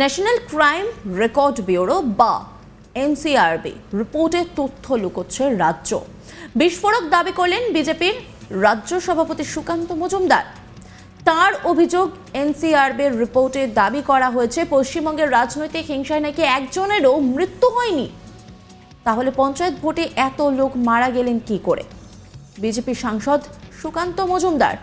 National crime record bureau বা NCRB রিপোর্টের তথ্য লুকোচ্ছে রাজ্য। বিস্ফোরক দাবি করলেন বিজেপির রাজ্য সভাপতি সুকান্ত মজুমদার। তার অভিযোগ এনসিআরবির রিপোর্টে দাবি করা হয়েছে, পশ্চিমবঙ্গের রাজনৈতিক হিংসায় নাকি একজনেরও মৃত্যু হয়নি। তাহলে পঞ্চায়েত ভোটে এত লোক মারা গেলেন কি করে? বিজেপি সাংসদ সুকান্ত মজুমদার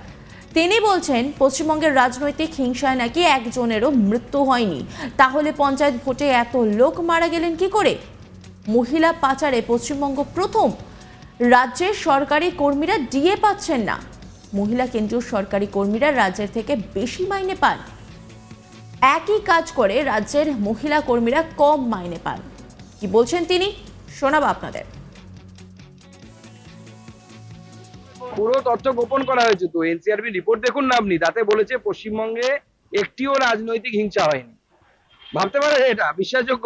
তিনি বলছেন, পশ্চিমবঙ্গের রাজনৈতিক হিংসায় নাকি একজনেরও মৃত্যু হয়নি। তাহলে পঞ্চায়েত ভোটে এত লোক মারা গেলেন কি করে? মহিলা পাচারে পশ্চিমবঙ্গ প্রথম। রাজ্যের সরকারি কর্মীরা ডিএ পাচ্ছেন না। মহিলা কেন্দ্রীয় সরকারি কর্মীরা রাজ্যের থেকে বেশি মাইনে পান। একই কাজ করে রাজ্যের মহিলা কর্মীরা কম মাইনে পান। কি বলছেন তিনি? শোনাবো আপনাদের। পুরো তথ্য গোপন করা হয়েছে তো এনসিআরবি রিপোর্ট দেখুন না আপনি তাতে বলেছে পশ্চিমবঙ্গে একটিও রাজনৈতিক হিংসা হয়নি। ভাবতে পারে এটা বিশ্বাসযোগ্য?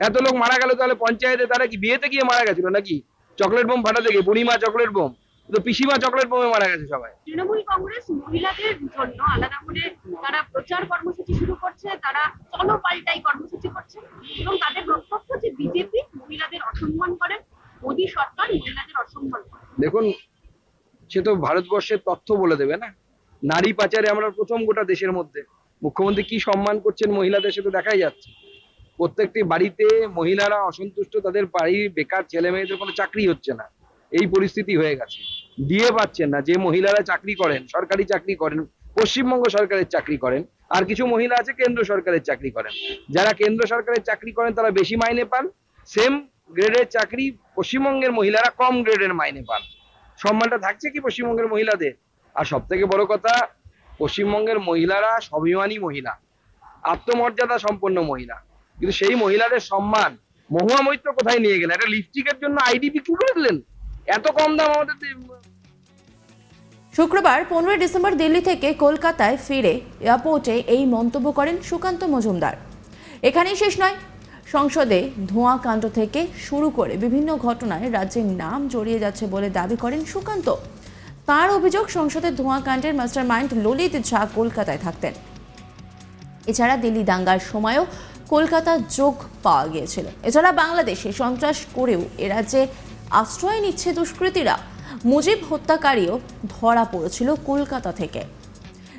এত লোক মারা গেল তাহলে পঞ্চায়েতে তারা কি বিয়েতে গিয়ে মারা গেছিল নাকি? চকলেট বোম ফাটাতে গিয়ে বুড়িমা চকলেট বোম তো পিসিমা চকলেট বোমে মারা গেছে সবাই। তৃণমূল কংগ্রেস মহিলাদের জন্য আলাদা করে তারা প্রচার কর্মসূচি শুরু করছে তারা চলো পাল্টাই কর্মসূচি করছে এবং তাদের বক্তব্য যে বিজেপি মহিলাদের অসম্মান করে মোদী সরকার মহিলাদের অসম্মান করে। দেখুন সে তো ভারতবর্ষের তথ্য বলে দেবে না? নারী পাচারে আমরা প্রথম গোটা দেশের মধ্যে। মুখ্যমন্ত্রী কি সম্মান করছেন মহিলাদের সে তো দেখাই যাচ্ছে। প্রত্যেকটি বাড়িতে মহিলারা অসন্তুষ্ট, তাদের বাড়ির বেকার ছেলে মেয়েদের কোনো চাকরি হচ্ছে না। এই পরিস্থিতি হয়ে গেছে। দিয়ে পাচ্ছেন না যে মহিলারা চাকরি করেন, সরকারি চাকরি করেন, পশ্চিমবঙ্গ সরকারের চাকরি করেন, আর কিছু মহিলা আছে কেন্দ্র সরকারের চাকরি করেন। যারা কেন্দ্র সরকারের চাকরি করেন তারা বেশি মাইনে পান, সেম গ্রেডের চাকরি পশ্চিমবঙ্গের মহিলারা কম গ্রেডের মাইনে পান। সম্মানটা থাকছে কি পশ্চিমবঙ্গের মহিলাদের? আর সব থেকে বড় কথা, পশ্চিমবঙ্গের মহিলারা স্বাভিমানী মহিলা, আত্মমর্যাদা সম্পন্ন মহিলা। কিন্তু সেই মহিলাদের সম্মান মহুয়া মৈত্র কোথায় নিয়ে গেলেন? একটা লিপস্টিকের জন্য আইডি বিক্রি করে দিলেন? এত কম দাম আমাদের শুক্রবার পনেরোই ডিসেম্বর দিল্লি থেকে কলকাতায় ফিরে এয়ারপোর্টে এই মন্তব্য করেন সুকান্ত মজুমদার। এখানেই শেষ নয়। সংসদে ধোঁয়া কাণ্ড থেকে শুরু করে বিভিন্ন ঘটনায় রাজ্যের নাম জড়িয়ে যাচ্ছে বলে দাবি করেন সুকান্ত। তার অভিযোগ সংসদের ধোঁয়া কাণ্ডের মাস্টার মাইন্ড ললিত ঝা কলকাতায় থাকতেন। এছাড়া দিল্লি দাঙ্গার সময়ও কলকাতা যোগ পাওয়া গিয়েছিল। এছাড়া বাংলাদেশে সন্ত্রাস করেও এ রাজ্যে আশ্রয় নিচ্ছে দুষ্কৃতীরা। মুজিব হত্যাকারীও ধরা পড়েছিল কলকাতা থেকে।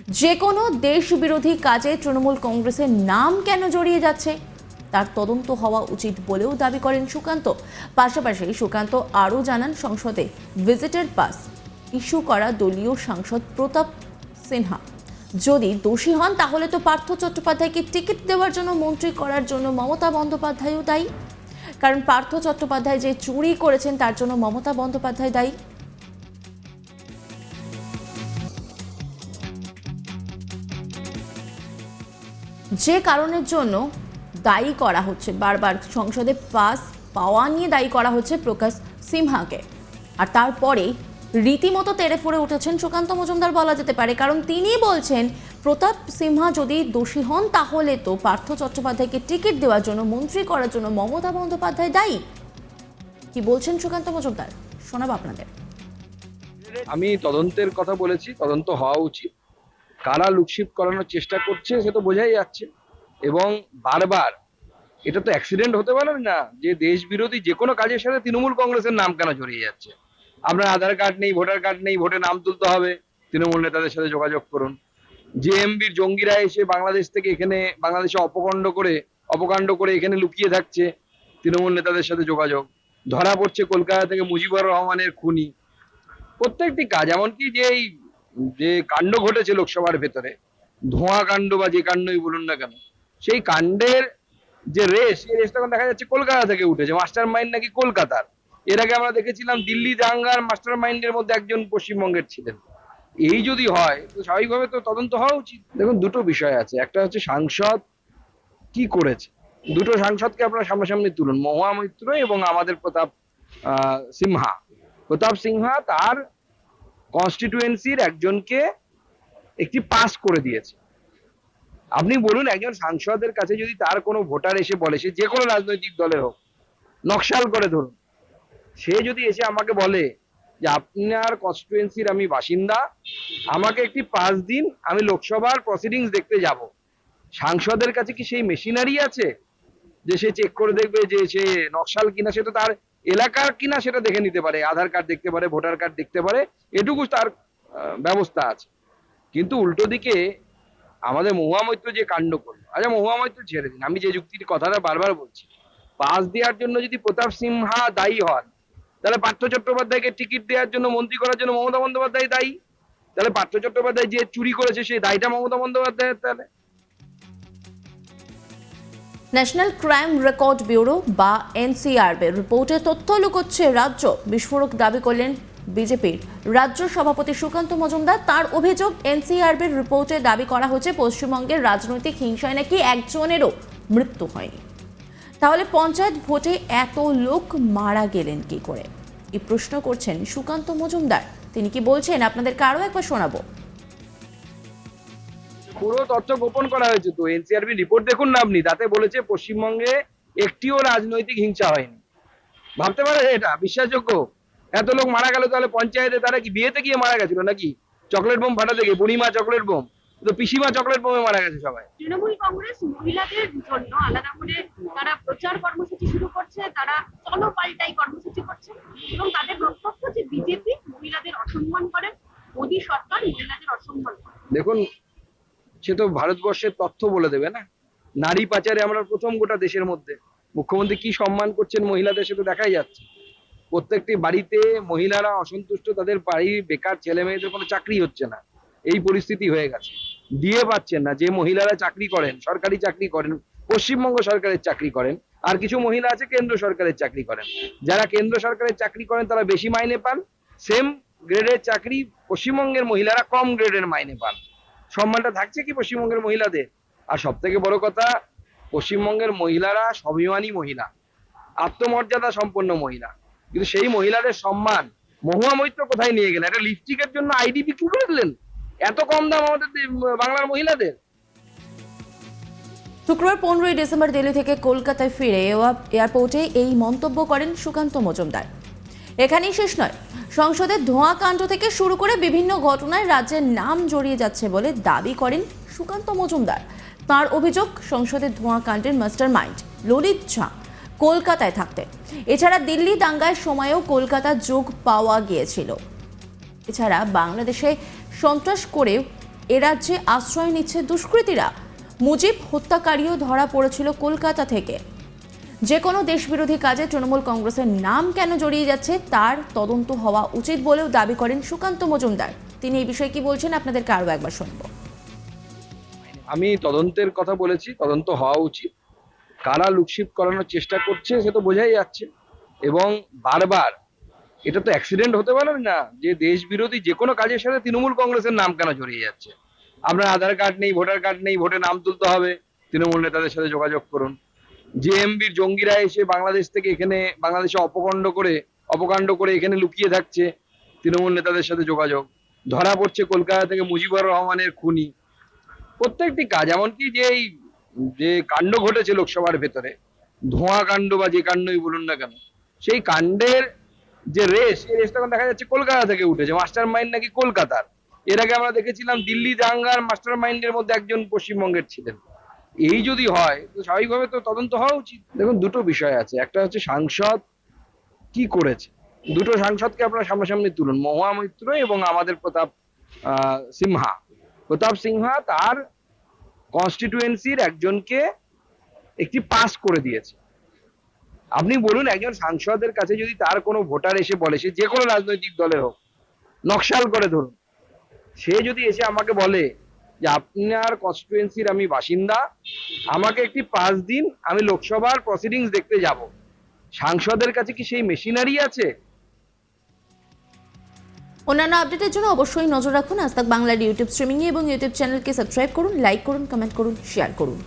যে কোনো দেশ বিরোধী কাজে তৃণমূল কংগ্রেসের নাম কেন জড়িয়ে যাচ্ছে? তার তদন্ত হওয়া উচিত বলেও দাবি করেন সুকান্ত। পাশাপাশি সুকান্ত আরও জানান সংসদে ভিজিটার পাস ইস্যু করা দলীয় সাংসদ প্রতাপ সিনহা। যদি দোষী হন, তাহলে তো পার্থ চট্টোপাধ্যায়কে টিকিট দেওয়ার জন্য, মন্ত্রী করার জন্য মমতা বন্দ্যোপাধ্যায়ও দায়ী। কারণ পার্থ চট্টোপাধ্যায় যে চুরি করেছেন, তার জন্য মমতা বন্দ্যোপাধ্যায় দায়ী। যে কারণের জন্য দায়ী করা হচ্ছে। বারবার সংসদে পাস পাওয়া নিয়ে দায়ী করা হচ্ছে প্রকাশ সিনহাকে। আর তারপরে রীতিমতো তেড়ে ফুড়ে উঠেছেন সুকান্ত মজুমদার বলা যেতে পারে। কারণ তিনি বলছেন, প্রতাপ সিনহা যদি দোষী হন, তাহলে তো পার্থ চট্টোপাধ্যায়কে টিকিট দেওয়ার জন্য, মন্ত্রী করার জন্য মমতা বন্দ্যোপাধ্যায় দায়ী। কি বলছেন সুকান্ত মজুমদার? শোনাবো আপনাদের। আমি তদন্তের কথা বলেছি, তদন্ত হওয়া উচিত। কারা লুকশিপ করানোর চেষ্টা করছে, সে তো বোঝাই যাচ্ছে। এবং বারবার, এটা তো অ্যাক্সিডেন্ট হতে পারে না, যে দেশ বিরোধী যে কোনো কাজের সাথে তৃণমূল কংগ্রেসের নাম কেন জড়িয়ে যাচ্ছে? আপনার আধার কার্ড নেই, ভোটার কার্ড নেই, ভোটে নাম তুলতে হবে, তৃণমূল নেতাদের সাথে যোগাযোগ করুন। জেএমবির জঙ্গিরা এসে বাংলাদেশ থেকে এখানে, বাংলাদেশে অপকাণ্ড করে অপকাণ্ড করে এখানে লুকিয়ে থাকছে, তৃণমূল নেতাদের সাথে যোগাযোগ। ধরা পড়ছে কলকাতা থেকে মুজিবুর রহমানের খুনি। প্রত্যেকটি কাজ, এমনকি যে এই, যে কাণ্ড ঘটেছে লোকসভার ভেতরে, ধোঁয়া কাণ্ড বা যে কাণ্ডই বলুন না কেন সেই কাণ্ডের যে রেস এই রেসটা এখন দেখা যাচ্ছে কলকাতা থেকে উঠেছে। মাস্টার মাইন্ড নাকি কলকাতার। এর আগে আমরা দেখেছিলাম দিল্লি দাঙ্গার মাস্টার মাইন্ডের মধ্যে একজন পশ্চিমবঙ্গের ছিলেন। এই যদি হয়, তো স্বাভাবিকভাবে তো তদন্ত হওয়া উচিত। দেখুন, দুটো বিষয় আছে। একটা হচ্ছে সাংসদ কি করেছে? দুটো সাংসদকে আপনারা সামনাসামনি তুলুন। মহুয়া মৈত্র এবং আমাদের প্রতাপ সিনহা। প্রতাপ সিনহা তার কনস্টিটুয়েন্সির একজনকে একটি পাস করে দিয়েছে। আপনি বলুন, একজন সাংসদের কাছে যদি তার কোনো ভোটার এসে বলে, সে যে কোনো রাজনৈতিক দলের হোক, নকশাল করে ধরুন, সে যদি এসে আমাকে বলে যে আপনার কনস্টিটুয়েন্সির আমি বাসিন্দা, আমাকে একটি পাঁচ দিন আমি লোকসভার প্রসিডিংস দেখতে যাব, সাংসদের কাছে কি সেই মেশিনারি আছে? যে সে চেক করে দেখবে যে সে নকশাল কিনা সেটা তার এলাকার কিনা সেটা দেখে নিতে পারে, আধার কার্ড দেখতে পারে, ভোটার কার্ড দেখতে পারে, এটুকু তার ব্যবস্থা আছে। কিন্তু উল্টো দিকে আমাদের মহুয়া মৈত্র যে কাণ্ড করল আচ্ছা মহুয়া মৈত্র ছেড়ে দিন, আমি যে যুক্তির কথাটা বারবার বলছি। পাস দেওয়ার জন্য যদি প্রতাপ সিনহা দায়ী হন, তাহলে পার্থ চট্টোপাধ্যায়কে টিকিট দেওয়ার জন্য, মন্ত্রী করার জন্য মমতা বন্দ্যোপাধ্যায় দায়ী? তাহলে পার্থ চট্টোপাধ্যায় যে চুরি করেছে সেই দায়টা মমতা বন্দ্যোপাধ্যায়ের তাহলে? ন্যাশনাল ক্রাইম রেকর্ড ব্যুরো বা এনসিআরবি রিপোর্টে তথ্য লুকোচ্ছে রাজ্য। বিস্ফোরক দাবি করলেন বিজেপির রাজ্য সভাপতি সুকান্ত মজুমদার, তার অভিযোগ এনসিআরবির রিপোর্টে দাবি করা হচ্ছে পশ্চিমবঙ্গের রাজনৈতিক হিংসায় নাকি একজনেরও মৃত্যু হয়নি। তাহলে পঞ্চায়েত ভোটে এত লোক মারা গেলেন কি করে? এই প্রশ্ন করছেন সুকান্ত মজুমদার। তিনি কি বলছেন? আপনাদের কারও একবার শোনাবো। পুরো তথ্য গোপন করা হয়েছে তো। এনসিআরবি রিপোর্ট দেখুন না আপনি, তাতে বলেছে পশ্চিমবঙ্গে একটিও রাজনৈতিক হিংসা হয়নি। ভাবতে পারে এটা? বিশ্বাসযোগ্য? এত লোক মারা গেল তাহলে পঞ্চায়েতে তারা কি বিয়েতে গিয়ে মারা গেছিল নাকি? চকলেট বোম ফাটাতে গিয়ে বুড়িমা চকলেট বোম? তো পিসিমা চকলেট বোমে মারা গেছে সবাই। তৃণমূল কংগ্রেস মহিলাদের জন্য আলাদা করে তারা প্রচার কর্মসূচি শুরু করছে তারা চলো পাল্টাই কর্মসূচি করছে এবং তাদের বক্তব্য যে বিজেপি মহিলাদের অসম্মান করে মোদী সরকার মহিলাদের অসম্মান করে। দেখুন সে তো ভারতবর্ষের তথ্য বলে দেবে না। নারী পাচারে আমরা প্রথম গোটা দেশের মধ্যে। মুখ্যমন্ত্রী কি সম্মান করছেন মহিলাদের সে তো দেখাই যাচ্ছে। প্রত্যেকটি বাড়িতে মহিলারা অসন্তুষ্ট, তাদের বাড়ির বেকার ছেলে মেয়েদের কোনো চাকরি হচ্ছে না। এই পরিস্থিতি হয়ে গেছে। দিয়ে পাচ্ছেন না। যে মহিলারা চাকরি করেন, সরকারি চাকরি করেন, পশ্চিমবঙ্গ সরকারের চাকরি করেন, আর কিছু মহিলা আছে কেন্দ্র সরকারের চাকরি করেন। যারা কেন্দ্র সরকারের চাকরি করেন, তারা বেশি মাইনে পান। সেম গ্রেডের চাকরি পশ্চিমবঙ্গের মহিলারা কম গ্রেডের মাইনে পান। সম্মানটা থাকছে কি পশ্চিমবঙ্গের মহিলাদের? আর সব থেকে বড় কথা, পশ্চিমবঙ্গের মহিলারা স্বাভিমানী মহিলা, আত্মমর্যাদা সম্পন্ন মহিলা। কিন্তু সেই মহিলাদের সম্মান মহুয়া মৈত্র কোথায় নিয়ে গেলেন? একটা লিপস্টিকের জন্য আইডি বিক্রি করে দিলেন এত কম দাম আমাদের বাংলার মহিলাদের। শুক্রবার পনেরোই ডিসেম্বর দিল্লি থেকে কলকাতায় ফিরে এয়ারপোর্টে এই মন্তব্য করেন সুকান্ত মজুমদার। এখানেই শেষ নয়। সংসদের ধোঁয়াকাণ্ড থেকে শুরু করে বিভিন্ন ঘটনায় রাজ্যের নাম জড়িয়ে যাচ্ছে বলে দাবি করেন সুকান্ত মজুমদার। তার অভিযোগ, সংসদের ধোঁয়াকাণ্ডের মাস্টার মাইন্ড ললিত ঝা। কলকাতায় থাকতেন এছাড়া দিল্লি দাঙ্গার সময়ও কলকাতা যোগ পাওয়া গিয়েছিল। এছাড়া বাংলাদেশে সন্ত্রাস করে এ রাজ্যে আশ্রয় নিচ্ছে দুষ্কৃতীরা। মুজিব হত্যাকারীও ধরা পড়েছিল কলকাতা থেকে। যে কোনো দেশবিরোধী কাজে তৃণমূল কংগ্রেসের নাম কেন জড়িয়ে যাচ্ছে তার তদন্ত হওয়া উচিত বলেও দাবি করেন সুকান্ত মজুমদার। তিনি এই বিষয়ে কি বলছেন আপনাদেরকে আরও একবার শুনব। আমি তদন্তের কথা বলেছি, তদন্ত হওয়া উচিত। কারা লুকশিপ করানোর চেষ্টা করছে সে তো বোঝাই যাচ্ছে। এবং বারবার, এটা তো অ্যাক্সিডেন্ট হতে পারে না, যে দেশ বিরোধী যে কোনো কাজের সাথে তৃণমূল কংগ্রেসের নাম কেন জড়িয়ে যাচ্ছে? আপনার আধার কার্ড নেই, ভোটার কার্ড নেই, ভোটে নাম তুলতে হবে, তৃণমূল নেতাদের সাথে যোগাযোগ করুন। জেএমবির জঙ্গিরা এসে বাংলাদেশ থেকে এখানে, বাংলাদেশে অপকাণ্ড করে অপকাণ্ড করে এখানে লুকিয়ে থাকছে, তৃণমূল নেতাদের সাথে যোগাযোগ। ধরা পড়ছে কলকাতা থেকে মুজিবুর রহমানের খুনি। প্রত্যেকটি কাজ, এমনকি যে এই যে কাণ্ড ঘটেছে লোকসভার ভেতরে, ধোঁয়া কাণ্ড বা যে কাণ্ডই বলুন না কেন, সেই কাণ্ডের যে রেস এই রেসটা এখন দেখা যাচ্ছে কলকাতা থেকে উঠেছে। মাস্টার মাইন্ড নাকি কলকাতার। এর আগে আমরা দেখেছিলাম দিল্লি দাঙ্গার মাস্টার মাইন্ডের মধ্যে একজন পশ্চিমবঙ্গের ছিলেন। এই যদি হয়, তো স্বাভাবিকভাবে তো তদন্ত হওয়া উচিত। দেখুন, দুটো বিষয় আছে। একটা হচ্ছে সাংসদ কি করেছে? দুটো সাংসদকে আপনারা সামনাসামনি তুলুন। মহুয়া মৈত্র এবং আমাদের প্রতাপ সিনহা। প্রতাপ সিনহা তার কনস্টিটুয়েন্সির একজনকে একটি পাস করে দিয়েছে। আপনি বলুন, একজন সাংসদের কাছে যদি তার কোনো ভোটার এসে বলে, সে যে কোনো রাজনৈতিক দলের হোক, নকশাল করে ধরুন, সে যদি এসে আমাকে বলে যে আপনার কনস্টিটুয়েন্সির আমি বাসিন্দা, আমাকে একটি পাস দিন আমি লোকসভার প্রসিডিংস দেখতে যাব, সাংসদের কাছে কি সেই মেশিনারি আছে? অন্যান্য আপডেটের জন্য অবশ্যই নজর রাখুন। আজ বাংলার ইউটিউব স্ট্রিমিংয়ে এবং ইউটিউব চ্যানেলকে সাবস্ক্রাইব করুন লাইক করুন কমেন্ট করুন শেয়ার করুন।